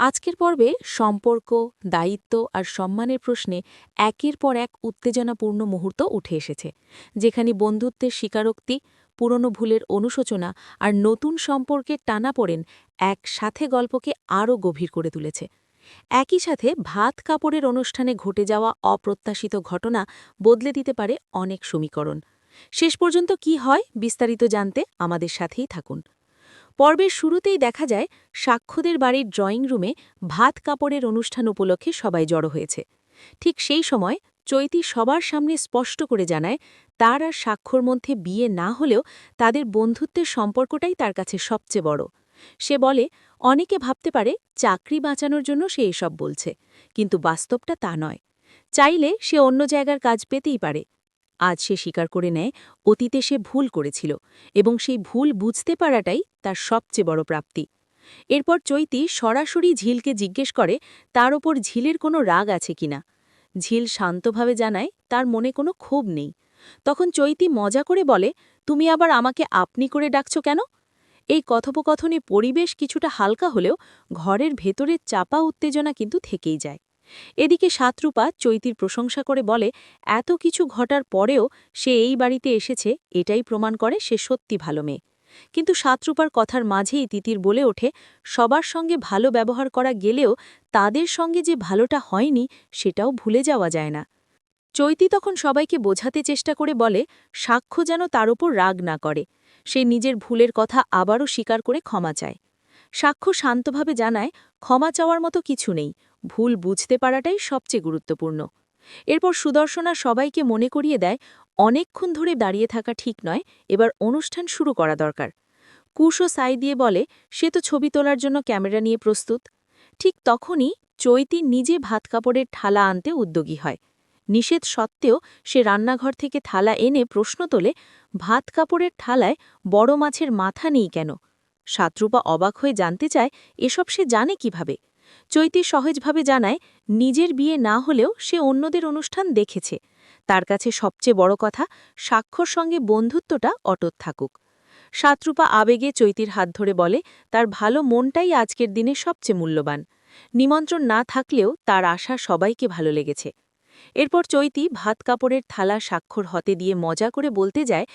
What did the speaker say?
আজকের পর্বে সম্পর্ক, দায়িত্ব আর সম্মানের প্রশ্নে একের পর এক উত্তেজনাপূর্ণ মুহূর্ত উঠে এসেছে, যেখানে বন্ধুত্বের স্বীকারোক্তি, পুরনো ভুলের অনুশোচনা আর নতুন সম্পর্কের টানাপোড়েন একসাথে গল্পকে আরও গভীর করে তুলেছে। একই সাথে ভাত কাপড়ের অনুষ্ঠানে ঘটে যাওয়া অপ্রত্যাশিত ঘটনা বদলে দিতে পারে অনেক সমীকরণ। শেষ পর্যন্ত কি হয় বিস্তারিত জানতে আমাদের সাথেই থাকুন। পর্বের শুরুতেই দেখা যায় সাক্ষ্যদের বাড়ির ড্রয়িং রুমে ভাত কাপড়ের অনুষ্ঠান উপলক্ষে সবাই জড়ো হয়েছে। ঠিক সেই সময় চৈতি সবার সামনে স্পষ্ট করে জানায়, তার আর সাক্ষর মধ্যে বিয়ে না হলেও তাদের বন্ধুত্বের সম্পর্কটাই তার কাছে সবচেয়ে বড়। সে বলে, অনেকে ভাবতে পারে চাকরি বাঁচানোর জন্য সে এসব বলছে, কিন্তু বাস্তবটা তা নয়। চাইলে সে অন্য জায়গার কাজ পেতেই পারে। আজ সে স্বীকার করে নেয়, অতীতে সে ভুল করেছিল এবং সেই ভুল বুঝতে পারাটাই তার সবচেয়ে বড় প্রাপ্তি। এরপর চৈতি সরাসরি ঝিলকে জিজ্ঞেস করে, তার ওপর ঝিলের কোনো রাগ আছে কিনা ঝিল শান্তভাবে জানায়, তার মনে কোনো ক্ষোভ নেই। তখন চৈতি মজা করে বলে, তুমি আবার আমাকে আপনি করে ডাকছ কেন? এই কথোপকথনে পরিবেশ কিছুটা হালকা হলেও ঘরের ভেতরের চাপা উত্তেজনা কিন্তু থেকেই যায়। এদিকে সাতরূপা চৈতির প্রশংসা করে বলে, এত কিছু ঘটার পরেও সে এই বাড়িতে এসেছে, এটাই প্রমাণ করে সে সত্যি ভালো মেয়ে। কিন্তু সাতরূপার কথার মাঝেই তিতির বলে ওঠে, সবার সঙ্গে ভালো ব্যবহার করা গেলেও তাদের সঙ্গে যে ভালোটা হয়নি, সেটাও ভুলে যাওয়া যায় না। চৈতি তখন সবাইকে বোঝাতে চেষ্টা করে বলে, সাক্ষ্য যেন তার ওপর রাগ না করে। সে নিজের ভুলের কথা আবারও স্বীকার করে ক্ষমা চায়। সাক্ষ্য শান্তভাবে জানায়, ক্ষমা চাওয়ার মতো কিছু নেই। ভুল বুঝতে পারাটাই সবচেয়ে গুরুত্বপূর্ণ। এরপর সুদর্শনা সবাইকে মনে করিয়ে দেয়, অনেকক্ষণ ধরে দাঁড়িয়ে থাকা ঠিক নয়, এবার অনুষ্ঠান শুরু করা দরকার। কুশও সাই দিয়ে বলে, সে তো ছবি তোলার জন্য ক্যামেরা নিয়ে প্রস্তুত। ঠিক তখনই চৈতি নিজে ভাত কাপড়ের ঠালা আনতে উদ্যোগী হয়। নিষেধ সত্ত্বেও সে রান্নাঘর থেকে থালা এনে প্রশ্ন তোলে ভাত কাপড়ের ঠালায় বড় মাছের মাথা নেই কেন? সাতরূপা অবাক হয়ে জানতে চায়, এসব সে জানে কীভাবে? চৈতি সহজভাবে জানায়, নিজের বিয়ে না হলেও সে অন্যদের অনুষ্ঠান দেখেছে। তার কাছে সবচেয়ে বড় কথা সাক্ষর সঙ্গে বন্ধুত্বটা অটুট থাকুক। সাতরূপা আবেগে চৈতির হাত ধরে বলে, তার ভালো মনটাই আজকের দিনে সবচেয়ে মূল্যবান। নিমন্ত্রণ না থাকলেও তার আশা সবাইকে ভালো লেগেছে। এরপর চৈতি ভাত কাপড়ের থালা স্বাক্ষর হতে দিয়ে মজা করে বলতে যায়